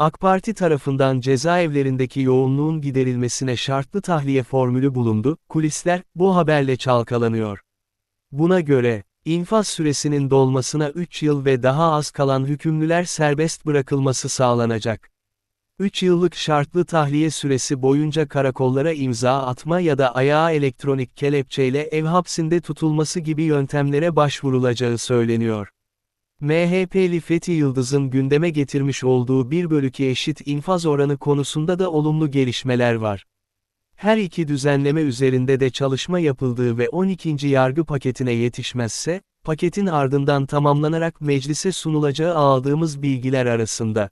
AK Parti tarafından cezaevlerindeki yoğunluğun giderilmesine şartlı tahliye formülü bulundu, kulisler, bu haberle çalkalanıyor. Buna göre, infaz süresinin dolmasına 3 yıl ve daha az kalan hükümlüler serbest bırakılması sağlanacak. 3 yıllık şartlı tahliye süresi boyunca karakollara imza atma ya da ayağa elektronik kelepçeyle ev hapsinde tutulması gibi yöntemlere başvurulacağı söyleniyor. MHP'li Fethi Yıldız'ın gündeme getirmiş olduğu 1 bölü 2 eşit infaz oranı konusunda da olumlu gelişmeler var. Her iki düzenleme üzerinde de çalışma yapıldığı ve 12. yargı paketine yetişmezse, paketin ardından tamamlanarak meclise sunulacağı aldığımız bilgiler arasında.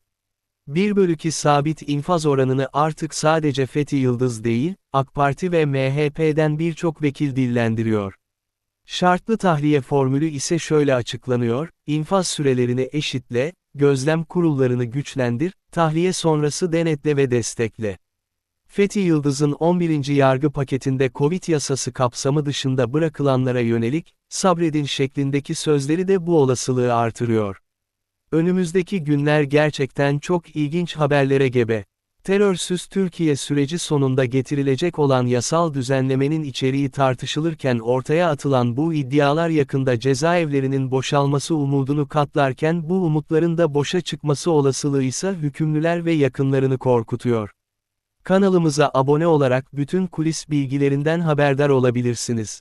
1 bölü 2 sabit infaz oranını artık sadece Fethi Yıldız değil, AK Parti ve MHP'den birçok vekil dillendiriyor. Şartlı tahliye formülü ise şöyle açıklanıyor, infaz sürelerini eşitle, gözlem kurullarını güçlendir, tahliye sonrası denetle ve destekle. Fethi Yıldız'ın 11. yargı paketinde Covid yasası kapsamı dışında bırakılanlara yönelik, sabredin şeklindeki sözleri de bu olasılığı artırıyor. Önümüzdeki günler gerçekten çok ilginç haberlere gebe. Terörsüz Türkiye süreci sonunda getirilecek olan yasal düzenlemenin içeriği tartışılırken ortaya atılan bu iddialar yakında cezaevlerinin boşalması umudunu katlarken bu umutların da boşa çıkması olasılığı ise hükümlüler ve yakınlarını korkutuyor. Kanalımıza abone olarak bütün kulis bilgilerinden haberdar olabilirsiniz.